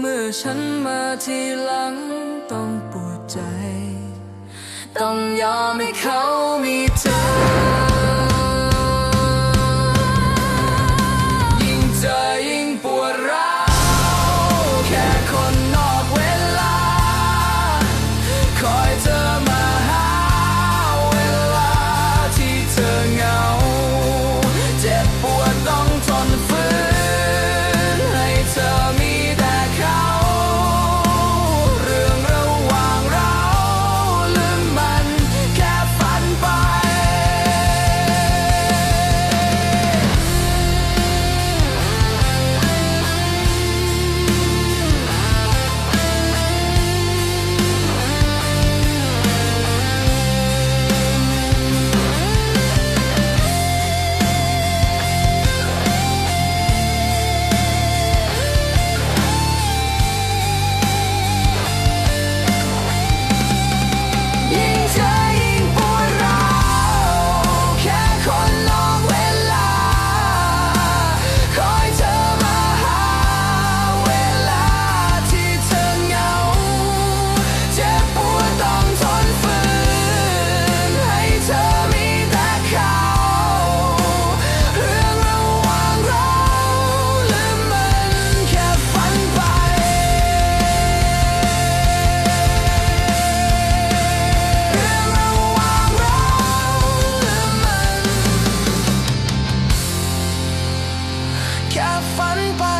เมื่อฉันมาทีหลังต้องปวดใจ ต้องยอมให้เขา have fun,